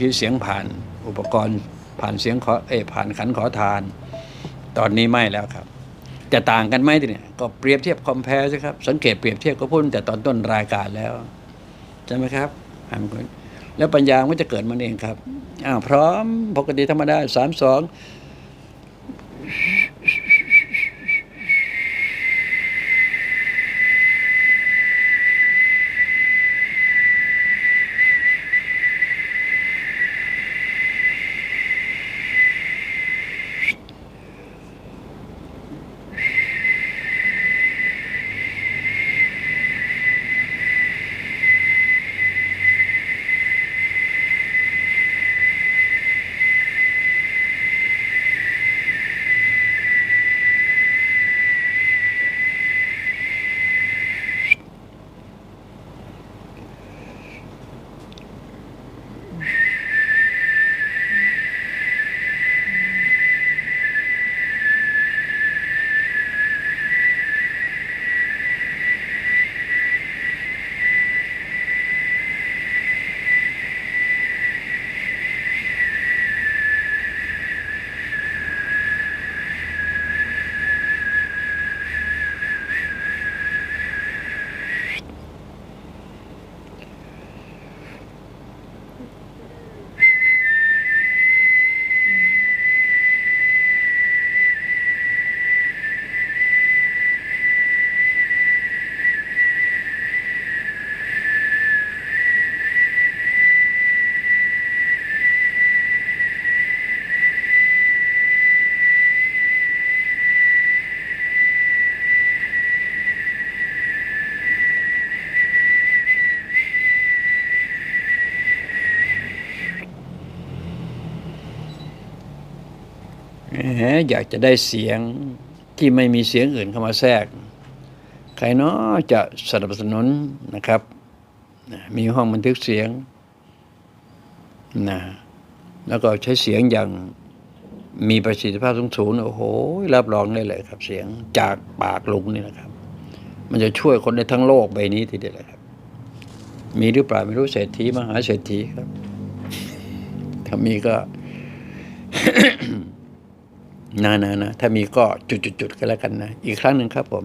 คือเสียงผ่านอุปกรณ์ผ่านเสียงขอเอยผ่านขันขอทาน ตอนนี้ไม่แล้วครับ จะต่างกันไหมทีเนี่ยก็เปรียบเทียบคอมเพลสิครับสังเกตเปรียบเทียบก็พูดแต่ตอนต้นรายการแล้วใช่ไหมครับอ่านคนแล้วปัญญามันจะเกิดมันเองครับอ้าวพร้อมปกติธรรมดาสามสอง อยากจะได้เสียงที่ไม่มีเสียงอื่นเข้ามาแทรก ใครเนาะจะสนับสนุนนะครับ มีห้องบันทึกเสียงนะแล้วก็ใช้เสียงอย่างมีประสิทธิภาพสูงๆโอ้โหรับรองได้เลยครับ เสียงจากปากลุงนี่นะครับ มันจะช่วยคนในทั้งโลกใบนี้ทีเดียวเลยครับ มีหรือเปล่าไม่รู้เศรษฐีมหาเศรษฐีครับ ถ้ามีก็ นะนะนะถ้ามีก็จุดๆๆกันแล้วกันนะ อีกครั้งหนึ่งครับผม